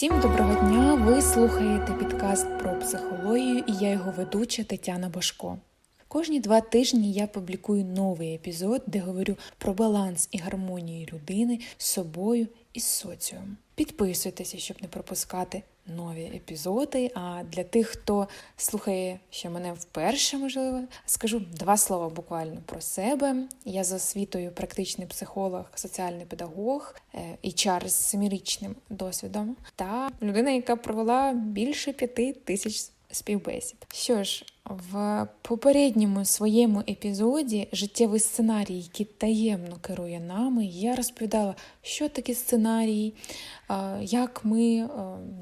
Всім доброго дня! Ви слухаєте підкаст про психологію і я його ведуча Тетяна Башко. Кожні два тижні я публікую новий епізод, де говорю про баланс і гармонію людини з собою і з соціумом. Підписуйтеся, щоб не пропускати нові епізоди. А для тих, хто слухає ще мене вперше, можливо, скажу два слова буквально про себе. Я за освітою практичний психолог, соціальний педагог е, і чар з семирічним досвідом, та людина, яка провела більше п'яти тисяч співбесід. Що ж, в попередньому своєму епізоді життєвий сценарій, який таємно керує нами, я розповідала, що таке сценарій, як ми,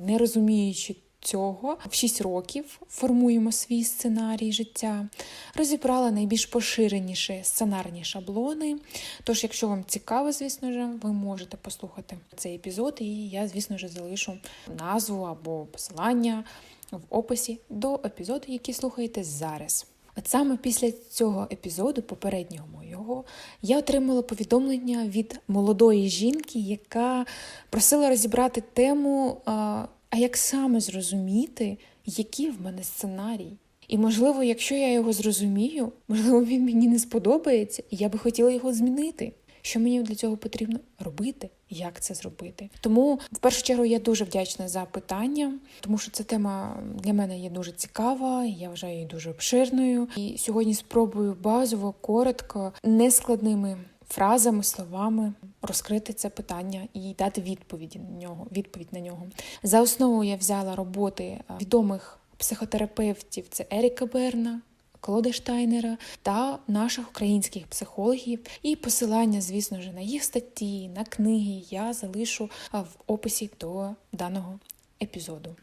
не розуміючи цього, в 6 років формуємо свій сценарій життя, розібрала найбільш поширеніші сценарні шаблони. Тож, якщо вам цікаво, звісно ж, ви можете послухати цей епізод, і я, звісно ж, залишу назву або посилання в описі до епізоду, який слухаєте зараз. От саме після цього епізоду, попереднього моєго, я отримала повідомлення від молодої жінки, яка просила розібрати тему, а як саме зрозуміти, який в мене сценарій. І, можливо, якщо я його зрозумію, можливо, він мені не сподобається, і я би хотіла його змінити. Що мені для цього потрібно робити, як це зробити? Тому в першу чергу я дуже вдячна за питання, тому що ця тема для мене є дуже цікава, я вважаю її дуже обширною. І сьогодні спробую базово, коротко, нескладними фразами, словами розкрити це питання і дати відповіді на нього. Відповідь на нього за основу я взяла роботи відомих психотерапевтів: це Еріка Берна. Клода Штайнера та наших українських психологів. І посилання, звісно ж, на їх статті, на книги я залишу в описі до даного епізоду.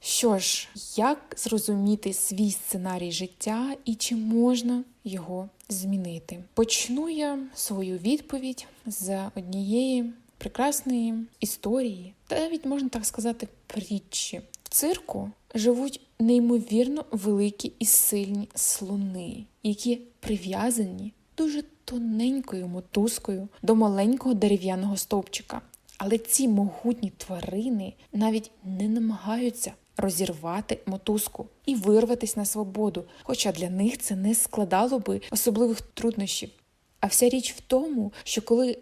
Що ж, як зрозуміти свій сценарій життя і чи можна його змінити? Почну я свою відповідь з однієї прекрасної історії, та навіть можна так сказати, притчі. Цирку живуть неймовірно великі і сильні слони, які прив'язані дуже тоненькою мотузкою до маленького дерев'яного стовпчика. Але ці могутні тварини навіть не намагаються розірвати мотузку і вирватися на свободу, хоча для них це не складало би особливих труднощів. А вся річ в тому, що коли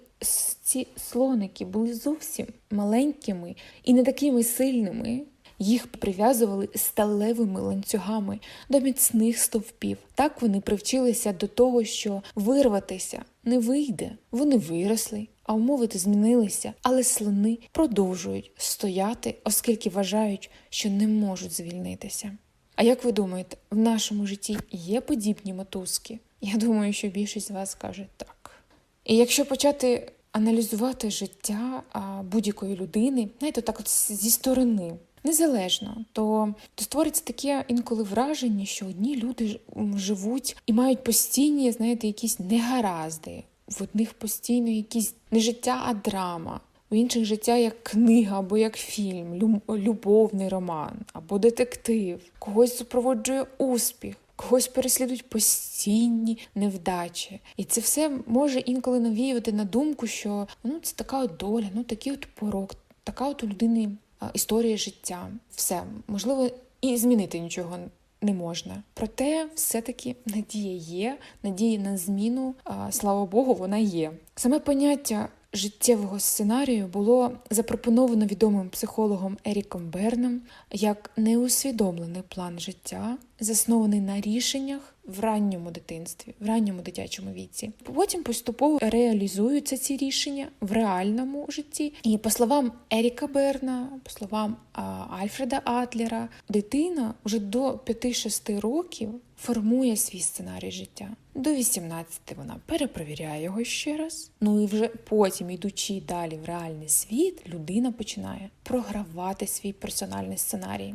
ці слоники були зовсім маленькими і не такими сильними, їх прив'язували сталевими ланцюгами до міцних стовпів. Так вони привчилися до того, що вирватися не вийде. Вони виросли, а умови змінилися, але слони продовжують стояти, оскільки вважають, що не можуть звільнитися. А як ви думаєте, в нашому житті є подібні мотузки? Я думаю, що більшість з вас каже так. І якщо почати аналізувати життя будь-якої людини, знаєте, так от зі сторони, незалежно, то, то створиться таке інколи враження, що одні люди живуть і мають постійні, знаєте, якісь негаразди. В одних постійно якісь не життя, а драма, у інших життя як книга або як фільм, любовний роман або детектив, когось супроводжує успіх, когось переслідують постійні невдачі. І це все може інколи навіювати на думку, що ну це така от доля, ну такий от порок, така от у людини історія життя. Все можливо, і змінити нічого. Не можна, проте все-таки надія є, надія на зміну. Слава Богу, вона є. Саме поняття життєвого сценарію було запропоновано відомим психологом Еріком Берном як неусвідомлений план життя, заснований на рішеннях в ранньому дитинстві, в ранньому дитячому віці. Потім поступово реалізуються ці рішення в реальному житті. І по словам Еріка Берна, по словам Альфреда Атлера, дитина вже до 5-6 років формує свій сценарій життя. До 18 вона перепровіряє його ще раз. Ну і вже потім, йдучи далі в реальний світ, людина починає програвати свій персональний сценарій.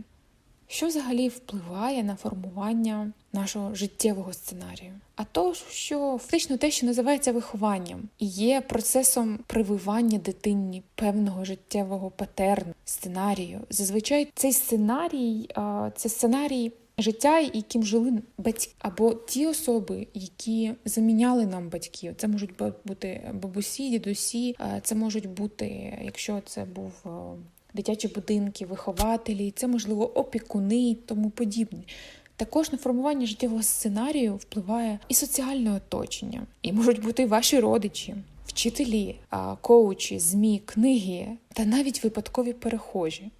Що взагалі впливає на формування нашого життєвого сценарію? А то, що фактично те, що називається вихованням, і є процесом прививання дитині певного життєвого патерну, сценарію. Зазвичай цей сценарій це сценарій життя, яким жили батьки, або ті особи, які заміняли нам батьків. Це можуть бути бабусі, дідусі, це можуть бути, якщо це був дитячі будинки, вихователі, це можливо опікуни і тому подібне. Також на формування життєвого сценарію впливає і соціальне оточення, і можуть бути ваші родичі, вчителі, коучі, змі, книги та навіть випадкові перехожі.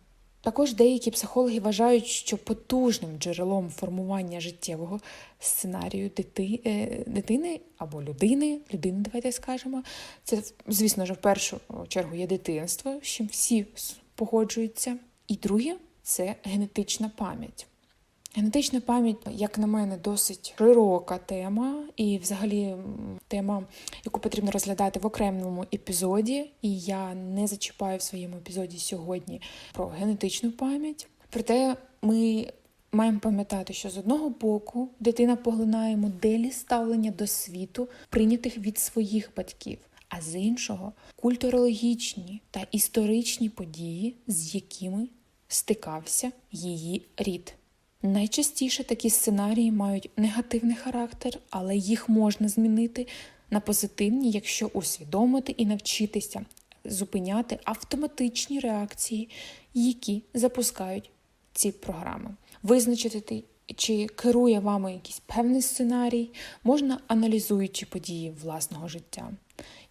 Також деякі психологи вважають, що потужним джерелом формування життєвого сценарію е, дитини або людини, людини, давайте скажемо, це, звісно ж, в першу чергу є дитинство, з чим всі погоджуються. І друге це генетична пам'ять. Генетична пам'ять, як на мене, досить широка тема, і взагалі тема, яку потрібно розглядати в окремому епізоді. І я не зачіпаю в своєму епізоді сьогодні про генетичну пам'ять. Проте ми маємо пам'ятати, що з одного боку дитина поглинає моделі ставлення до світу, прийнятих від своїх батьків, а з іншого культурологічні та історичні події, з якими стикався її рід. Найчастіше такі сценарії мають негативний характер, але їх можна змінити на позитивні, якщо усвідомити і навчитися зупиняти автоматичні реакції, які запускають ці програми. Визначити, чи керує вами якийсь певний сценарій, можна аналізуючи події власного життя.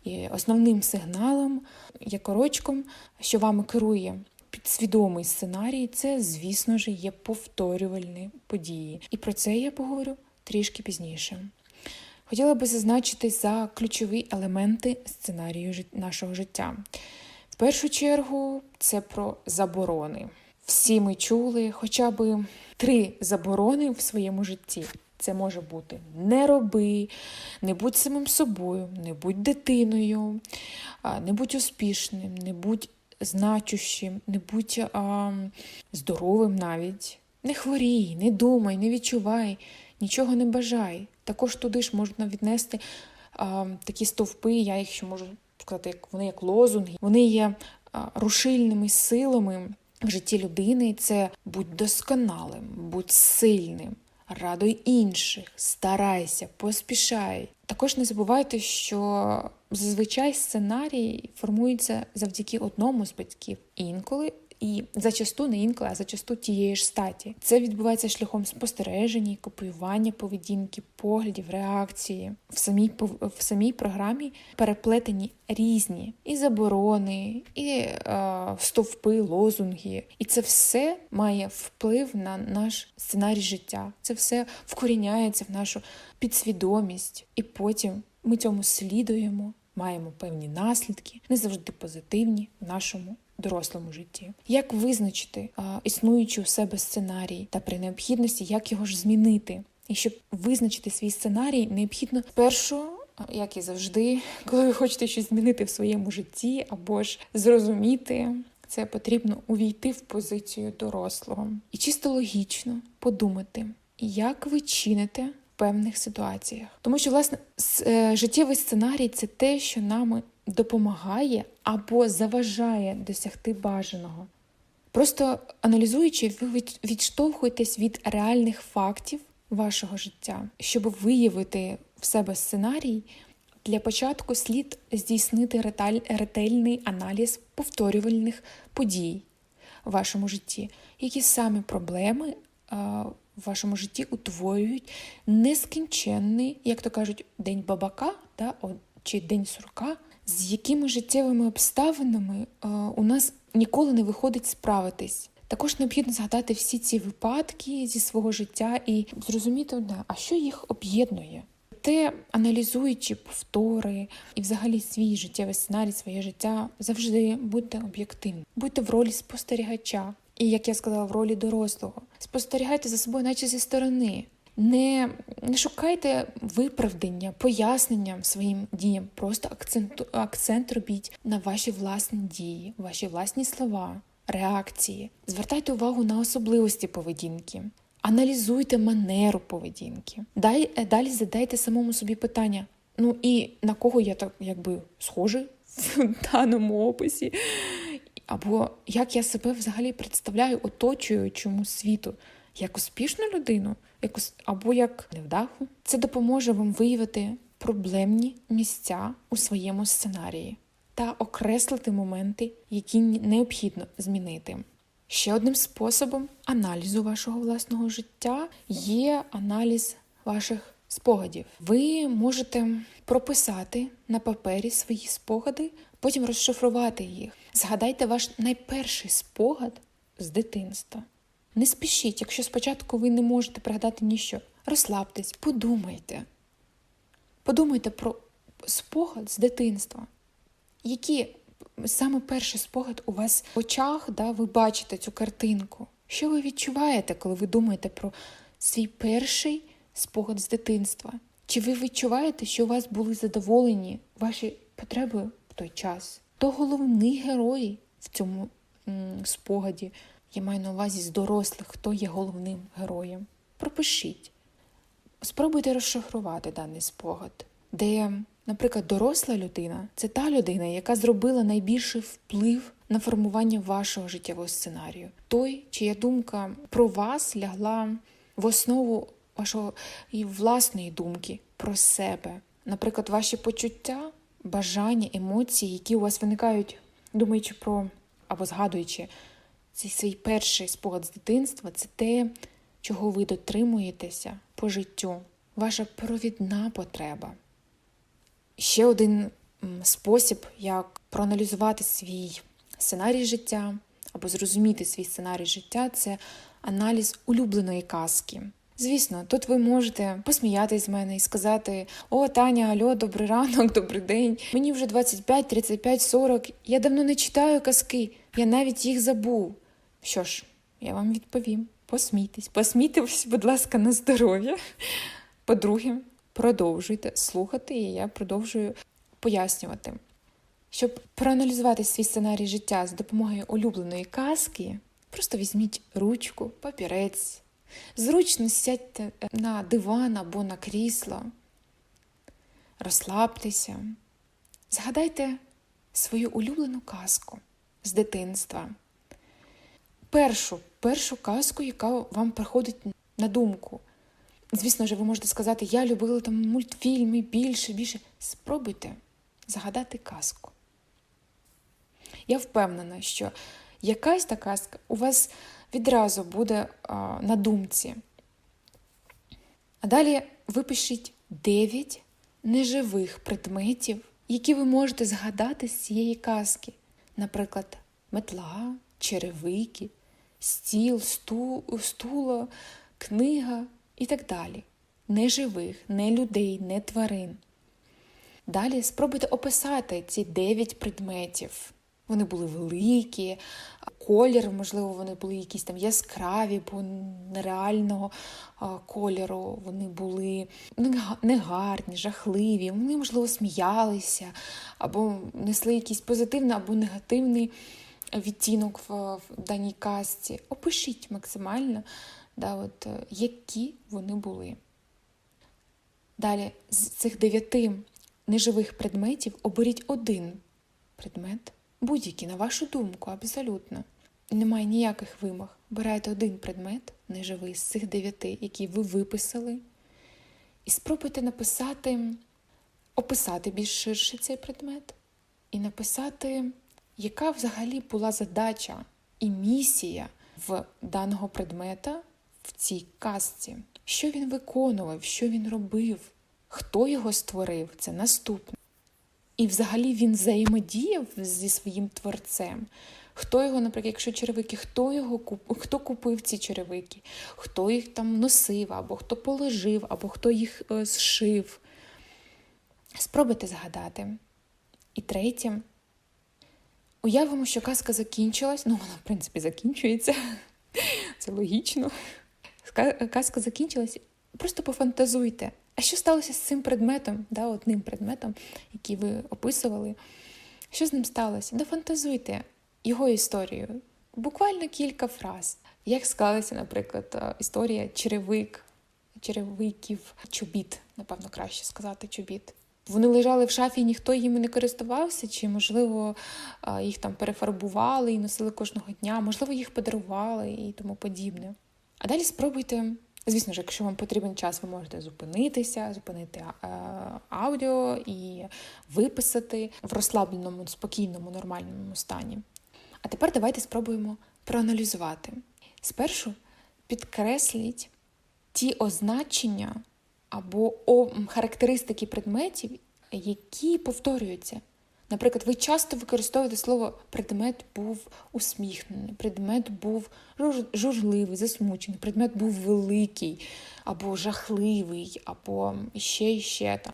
І основним сигналом, як орочком, що вами керує підсвідомий сценарій, це, звісно ж, є повторювальні події. І про це я поговорю трішки пізніше. Хотіла би зазначити за ключові елементи сценарію нашого життя. В першу чергу, це про заборони. Всі ми чули хоча б три заборони в своєму житті. Це може бути не роби, не будь самим собою, не будь дитиною, не будь успішним, не будь значущим, не будь а, здоровим навіть. Не хворій, не думай, не відчувай, нічого не бажай. Також туди ж можна віднести а, такі стовпи, я їх ще можу сказати, як вони як лозунги. Вони є а, рушильними силами в житті людини. Це будь досконалим, будь сильним, радуй інших, старайся, поспішай. Також не забувайте, що зазвичай сценарій формується завдяки одному з батьків інколи. І зачасту не інколи, а зачасту тієї ж статі. Це відбувається шляхом спостереження, копіювання поведінки, поглядів, реакції. В самій в самій програмі переплетені різні і заборони, і е, стовпи, лозунги. І це все має вплив на наш сценарій життя. Це все вкоріняється в нашу підсвідомість, і потім ми цьому слідуємо, маємо певні наслідки, не завжди позитивні в нашому дорослому житті. Як визначити а, існуючий у себе сценарій та при необхідності, як його ж змінити? І щоб визначити свій сценарій, необхідно спершу, а, як і завжди, коли ви хочете щось змінити в своєму житті або ж зрозуміти. Це потрібно увійти в позицію дорослого і чисто логічно подумати, як ви чините певних ситуаціях. Тому що, власне, е, життєвий сценарій це те, що нам допомагає або заважає досягти бажаного. Просто аналізуючи, ви від- відштовхуєтесь від реальних фактів вашого життя, щоб виявити в себе сценарій. Для початку слід здійснити ретельний аналіз повторювальних подій в вашому житті, які саме проблеми в вашому житті утворюють нескінченний, як то кажуть, день бабака та, чи день сурка, з якими життєвими обставинами у нас ніколи не виходить справитись. Також необхідно згадати всі ці випадки зі свого життя і зрозуміти одне, а що їх об'єднує. Те, аналізуючи повтори і взагалі свій життєвий сценарій, своє життя, завжди будьте об'єктивні, будьте в ролі спостерігача. І як я сказала, в ролі дорослого. Спостерігайте за собою, наче зі сторони. Не, не шукайте виправдання, пояснення своїм діям. Просто акцент, акцент робіть на ваші власні дії, ваші власні слова, реакції. Звертайте увагу на особливості поведінки. Аналізуйте манеру поведінки. Дай, е, далі задайте самому собі питання: ну і на кого я так якби схожий в даному описі? Або як я себе взагалі представляю оточуючому світу, як успішну людину, як ус- або як невдаху. Це допоможе вам виявити проблемні місця у своєму сценарії. та окреслити моменти, які необхідно змінити. Ще одним способом аналізу вашого власного життя є аналіз ваших спогадів. Ви можете прописати на папері свої спогади, потім розшифрувати їх. Згадайте ваш найперший спогад з дитинства. Не спішіть, якщо спочатку ви не можете пригадати ніщо. Розслабтесь, подумайте. Подумайте про спогад з дитинства. Які саме перший спогад у вас в очах, да, ви бачите цю картинку? Що ви відчуваєте, коли ви думаєте про свій перший спогад з дитинства? Чи ви відчуваєте, що у вас були задоволені ваші потреби в той час? То головний герой в цьому спогаді. Я маю на увазі з дорослих, хто є головним героєм. Пропишіть. Спробуйте розшифрувати даний спогад, де, наприклад, доросла людина це та людина, яка зробила найбільший вплив на формування вашого життєвого сценарію. Той, чия думка про вас лягла в основу вашого і власної думки про себе. Наприклад, ваші почуття, бажання, емоції, які у вас виникають, думаючи про або згадуючи цей свій перший спогад з дитинства, це те, чого ви дотримуєтеся по життю, ваша провідна потреба. Ще один спосіб, як проаналізувати свій сценарій життя або зрозуміти свій сценарій життя це аналіз улюбленої казки. Звісно, тут ви можете посміятись з мене і сказати: О, Таня, альо, добрий ранок, добрий день. Мені вже 25, 35, 40. Я давно не читаю казки, я навіть їх забув. Що ж, я вам відповім: посмійтесь, посмійтесь, будь ласка, на здоров'я. По-друге, продовжуйте слухати, і я продовжую пояснювати. Щоб проаналізувати свій сценарій життя з допомогою улюбленої казки, просто візьміть ручку, папірець, зручно сядьте на диван або на крісло, розслабтеся, згадайте свою улюблену казку з дитинства. Першу, першу казку, яка вам приходить на думку. Звісно ж, ви можете сказати, я любила там мультфільми більше, більше. Спробуйте загадати казку. Я впевнена, що якась та казка у вас відразу буде а, на думці. А далі випишіть 9 неживих предметів, які ви можете згадати з цієї казки. Наприклад, метла, черевики, стіл, стул, стуло, книга і так далі. Не живих, не людей, не тварин. Далі спробуйте описати ці 9 предметів. Вони були великі, колір, можливо, вони були якісь там яскраві, бо нереального кольору. Вони були негарні, жахливі, вони, можливо, сміялися, або несли якийсь позитивний або негативний відтінок в, даній казці. Опишіть максимально, да, от, які вони були. Далі, з цих дев'яти неживих предметів оберіть один предмет, будь-який, на вашу думку, абсолютно. Немає ніяких вимог. Обирайте один предмет неживий з цих дев'яти, які ви виписали, і спробуйте написати, описати більш ширше цей предмет, і написати, яка взагалі була задача і місія в даного предмета в цій казці, що він виконував, що він робив, хто його створив, це наступне. І взагалі він взаємодіяв зі своїм творцем. Хто його, наприклад, якщо черевики, хто його куп... хто купив ці черевики, хто їх там носив, або хто положив, або хто їх е, зшив. Спробуйте згадати. І третє, уявимо, що казка закінчилась. Ну, вона, в принципі, закінчується. Це логічно. Казка закінчилась. Просто пофантазуйте. А що сталося з цим предметом, да, одним предметом, який ви описували? Що з ним сталося? Дофантазуйте його історію. Буквально кілька фраз. Як склалася, наприклад, історія черевик, черевиків, чобіт, напевно, краще сказати, чобіт. Вони лежали в шафі, ніхто їми не користувався, чи, можливо, їх там перефарбували і носили кожного дня, можливо, їх подарували і тому подібне. А далі спробуйте Звісно ж, якщо вам потрібен час, ви можете зупинитися, зупинити е, аудіо і виписати в розслабленому, спокійному, нормальному стані. А тепер давайте спробуємо проаналізувати. Спершу підкресліть ті означення або характеристики предметів, які повторюються. Наприклад, ви часто використовуєте слово предмет був усміхнений, предмет був журливий, засмучений, предмет був великий, або жахливий, або ще і ще там.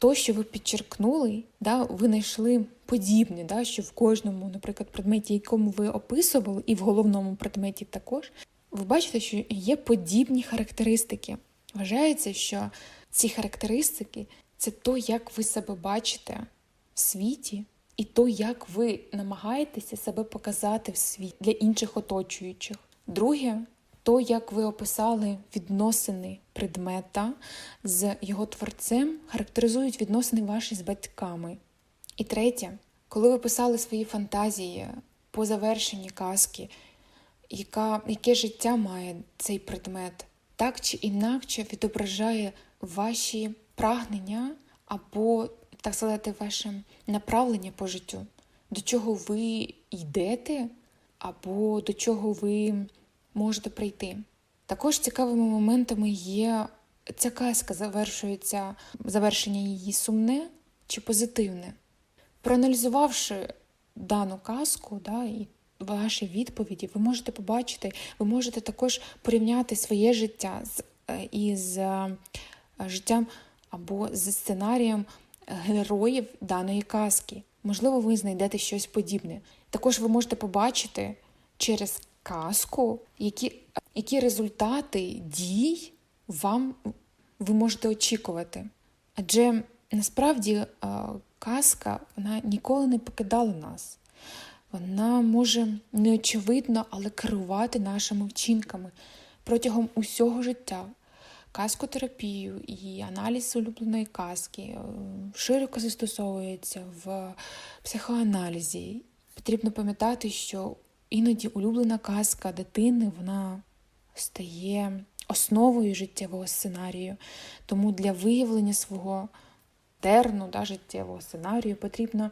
То, що ви підчеркнули, да, ви знайшли подібне, да, що в кожному, наприклад, предметі, якому ви описували, і в головному предметі також, ви бачите, що є подібні характеристики. Вважається, що ці характеристики це то, як ви себе бачите в світі, і то, як ви намагаєтеся себе показати в світі для інших оточуючих. Друге, то, як ви описали відносини предмета з його творцем, характеризують відносини ваші з батьками. І третє, коли ви писали свої фантазії по завершенні казки, яка, яке життя має цей предмет, так чи інакше відображає ваші прагнення або так сказати, ваше направлення по життю, до чого ви йдете, або до чого ви можете прийти. Також цікавими моментами є ця казка завершується, завершення її сумне чи позитивне. Проаналізувавши дану казку, да, і ваші відповіді, ви можете побачити, ви можете також порівняти своє життя з е, із е, життям або з сценарієм героїв даної казки. Можливо, ви знайдете щось подібне. Також ви можете побачити через казку, які які результати дій вам ви можете очікувати. Адже насправді казка вона ніколи не покидала нас. Вона може неочевидно, але керувати нашими вчинками протягом усього життя казкотерапію і аналіз улюбленої казки е, широко застосовується в психоаналізі. Потрібно пам'ятати, що іноді улюблена казка дитини вона стає основою життєвого сценарію. Тому для виявлення свого терну да, життєвого сценарію потрібно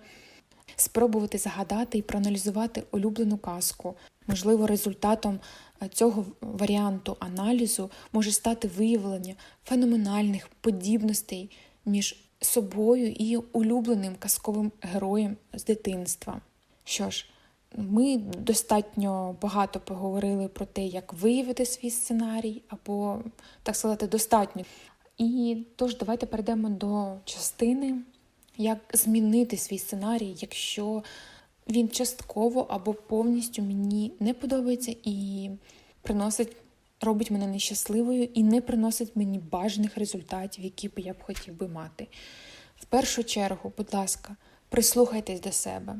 спробувати загадати і проаналізувати улюблену казку. Можливо, результатом цього варіанту аналізу може стати виявлення феноменальних подібностей між собою і улюбленим казковим героєм з дитинства. Що ж, ми достатньо багато поговорили про те, як виявити свій сценарій, або, так сказати, достатньо. І тож, давайте перейдемо до частини, як змінити свій сценарій, якщо він частково або повністю мені не подобається і приносить, робить мене нещасливою і не приносить мені бажаних результатів, які б я б хотів би мати. В першу чергу, будь ласка, прислухайтесь до себе.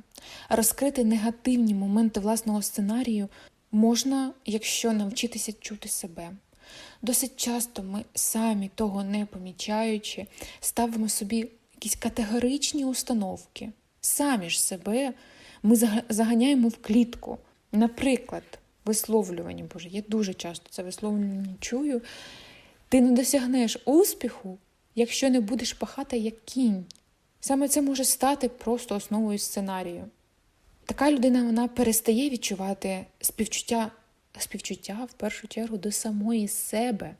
Розкрити негативні моменти власного сценарію можна, якщо навчитися чути себе. Досить часто ми самі того не помічаючи, ставимо собі якісь категоричні установки, самі ж себе ми заганяємо в клітку. Наприклад, висловлювання, Боже, я дуже часто це висловлювання чую. Ти не досягнеш успіху, якщо не будеш пахати як кінь. Саме це може стати просто основою сценарію. Така людина вона перестає відчувати співчуття, співчуття в першу чергу до самої себе.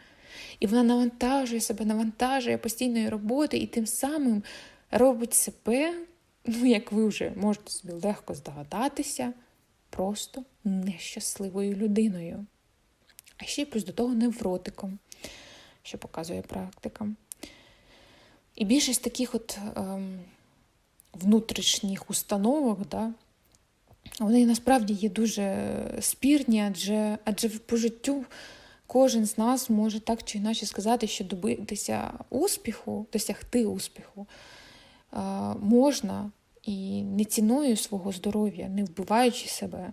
І вона навантажує себе, навантажує постійної роботи і тим самим робить себе ну, як ви вже можете собі легко здогадатися, просто нещасливою людиною. А ще й плюс до того невротиком, що показує практика. І більшість таких от ем, внутрішніх установок, да, вони насправді є дуже спірні, адже адже по життю кожен з нас може так чи інакше сказати, що добитися успіху, досягти успіху е, можна і не ціною свого здоров'я, не вбиваючи себе.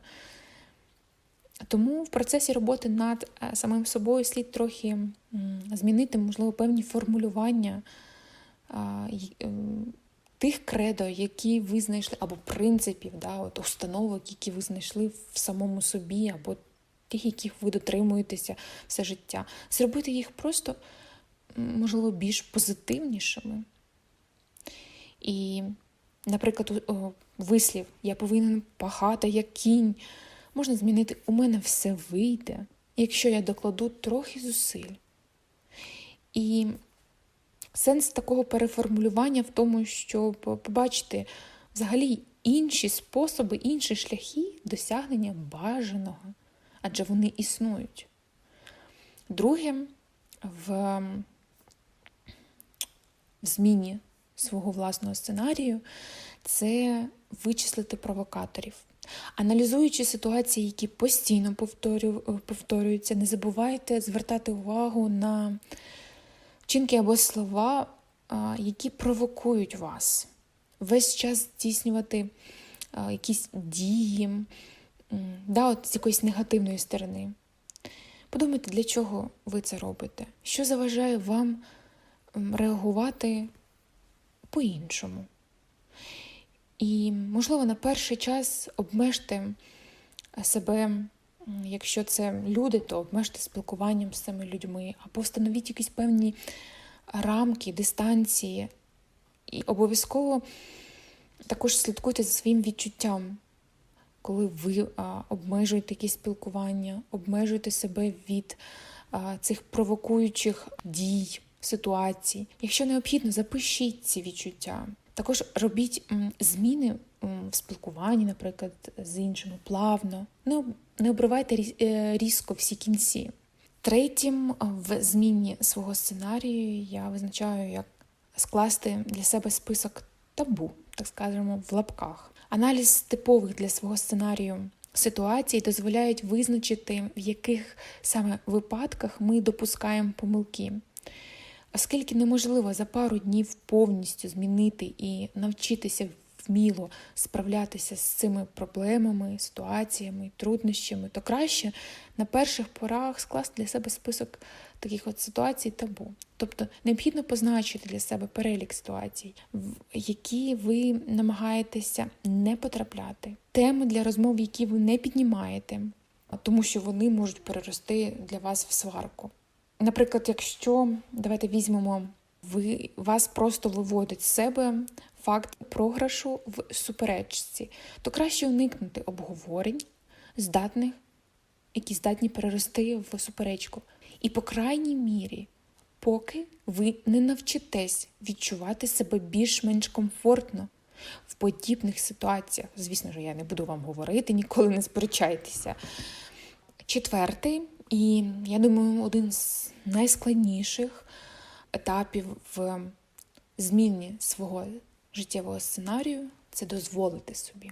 Тому в процесі роботи над е, самим собою слід трохи змінити, можливо, певні формулювання тих кредо, які ви знайшли, або принципів, да, от установок, які ви знайшли в самому собі, або тих, яких ви дотримуєтеся все життя, зробити їх просто, можливо, більш позитивнішими. І, наприклад, вислів я повинен пахати як кінь. Можна змінити у мене все вийде, якщо я докладу трохи зусиль. І сенс такого переформулювання в тому, щоб побачити взагалі інші способи, інші шляхи досягнення бажаного, адже вони існують. Друге, в, в зміні свого власного сценарію це вичислити провокаторів. Аналізуючи ситуації, які постійно повторюються, не забувайте звертати увагу на вчинки або слова, які провокують вас. Весь час здійснювати якісь дії да, от з якоїсь негативної сторони. Подумайте, для чого ви це робите? Що заважає вам реагувати по-іншому? І, можливо, на перший час обмежте себе, якщо це люди, то обмежте спілкуванням з цими людьми, або встановіть якісь певні рамки, дистанції. І обов'язково також слідкуйте за своїм відчуттям, коли ви обмежуєте якісь спілкування, обмежуєте себе від цих провокуючих дій, ситуацій. Якщо необхідно, запишіть ці відчуття. Також робіть зміни в спілкуванні, наприклад, з іншими плавно. Не обривайте е, різко всі кінці. Третім, в зміні свого сценарію я визначаю, як скласти для себе список табу, так скажемо, в лапках. Аналіз типових для свого сценарію ситуацій дозволяють визначити, в яких саме випадках ми допускаємо помилки. Оскільки неможливо за пару днів повністю змінити і навчитися вміло справлятися з цими проблемами, ситуаціями, труднощами, то краще на перших порах скласти для себе список таких от ситуацій табу. Тобто необхідно позначити для себе перелік ситуацій, в які ви намагаєтеся не потрапляти, теми для розмов, які ви не піднімаєте, тому що вони можуть перерости для вас в сварку. Наприклад, якщо давайте візьмемо, ви вас просто виводить з себе факт програшу в суперечці, то краще уникнути обговорень, здатних, які здатні перерости в суперечку. І, по крайній мірі, поки ви не навчитесь відчувати себе більш-менш комфортно в подібних ситуаціях. Звісно ж, я не буду вам говорити, ніколи не сперечайтеся. Четвертий. І я думаю, один з найскладніших етапів в зміні свого життєвого сценарію це дозволити собі.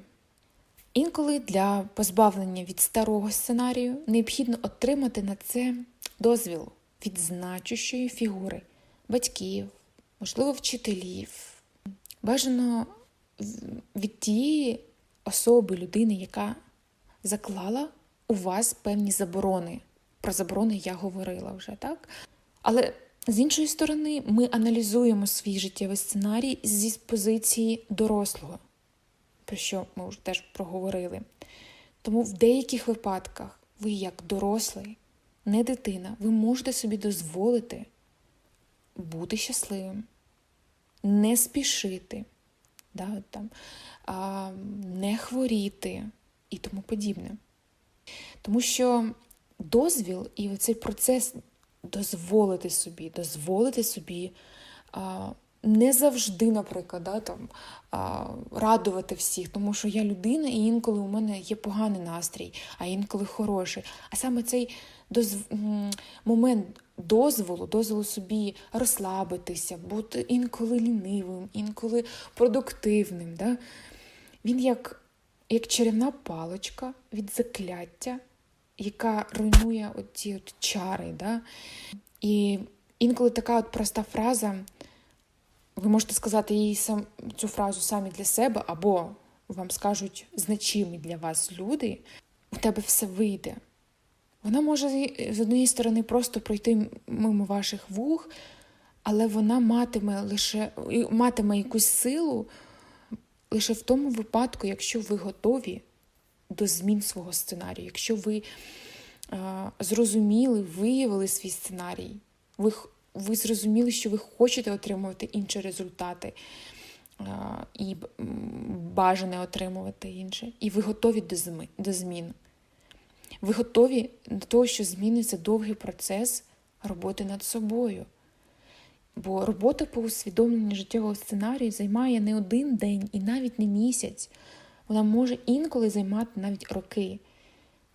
Інколи для позбавлення від старого сценарію необхідно отримати на це дозвіл від значущої фігури батьків, можливо, вчителів. Бажано від тієї особи людини, яка заклала у вас певні заборони про заборони я говорила вже, так? Але з іншої сторони, ми аналізуємо свій життєвий сценарій зі позиції дорослого, про що ми вже теж проговорили. Тому в деяких випадках ви, як дорослий, не дитина, ви можете собі дозволити бути щасливим, не спішити, да, там, а, не хворіти і тому подібне. Тому що дозвіл і цей процес дозволити собі, дозволити собі а, не завжди, наприклад, да, там, а, радувати всіх, тому що я людина, і інколи у мене є поганий настрій, а інколи хороший. А саме цей дозв... момент дозволу, дозволу собі розслабитися, бути інколи лінивим, інколи продуктивним. Да? Він як, як чарівна паличка від закляття яка руйнує оці от чари. Да? І інколи така от проста фраза, ви можете сказати їй сам, цю фразу самі для себе, або вам скажуть значимі для вас люди, у тебе все вийде. Вона може з однієї сторони просто пройти мимо ваших вух, але вона матиме лише матиме якусь силу лише в тому випадку, якщо ви готові до змін свого сценарію, якщо ви зрозуміли, виявили свій сценарій. Ви, ви зрозуміли, що ви хочете отримувати інші результати і бажане отримувати інше. І ви готові до змін. Ви готові до того, що зміни це довгий процес роботи над собою. Бо робота по усвідомленню життєвого сценарію займає не один день і навіть не місяць. Вона може інколи займати навіть роки.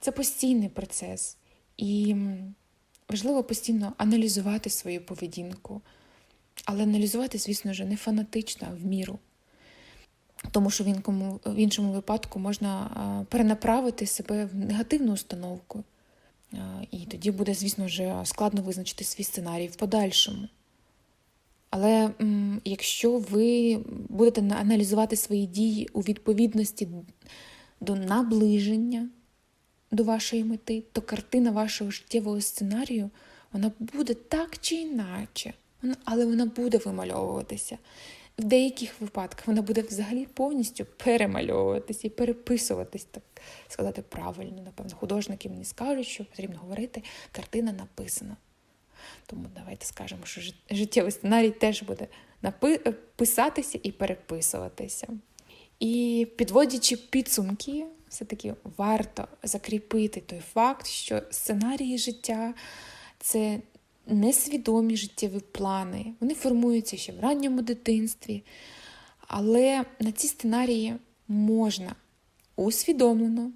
Це постійний процес. І важливо постійно аналізувати свою поведінку. Але аналізувати, звісно ж, не фанатично, а в міру. Тому що в іншому, в іншому випадку можна перенаправити себе в негативну установку. І тоді буде, звісно вже складно визначити свій сценарій в подальшому. Але якщо ви будете аналізувати свої дії у відповідності до наближення до вашої мети, то картина вашого життєвого сценарію вона буде так чи іначе, але вона буде вимальовуватися. В деяких випадках вона буде взагалі повністю перемальовуватися і переписуватись, так сказати правильно. Напевно, художники мені скажуть, що потрібно говорити, картина написана. Тому давайте скажемо, що життєвий сценарій теж буде напи- писатися і переписуватися. І підводячи підсумки, все-таки варто закріпити той факт, що сценарії життя це несвідомі життєві плани. Вони формуються ще в ранньому дитинстві, але на ці сценарії можна усвідомлено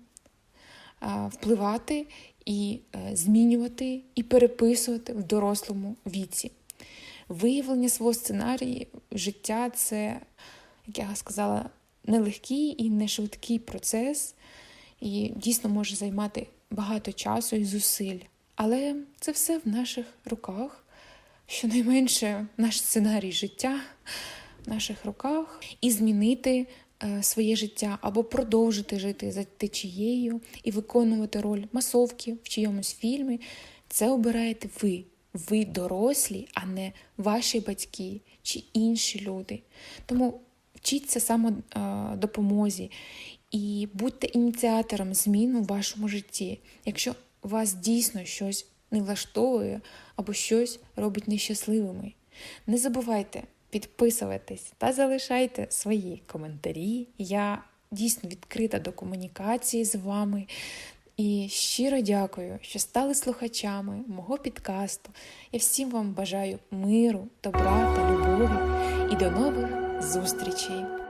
впливати і е, змінювати і переписувати в дорослому віці. Виявлення свого сценарію життя це, як я сказала, нелегкий і не швидкий процес, і дійсно може займати багато часу і зусиль. Але це все в наших руках. Щонайменше наш сценарій життя в наших руках і змінити своє життя або продовжити жити за течією і виконувати роль масовки в чийомусь фільмі. Це обираєте ви. Ви дорослі, а не ваші батьки чи інші люди. Тому вчіться самодопомозі і будьте ініціатором змін у вашому житті. Якщо вас дійсно щось не влаштовує або щось робить нещасливими, не забувайте підписуватись та залишайте свої коментарі. Я дійсно відкрита до комунікації з вами. І щиро дякую, що стали слухачами мого підкасту. Я всім вам бажаю миру, добра та любові і до нових зустрічей!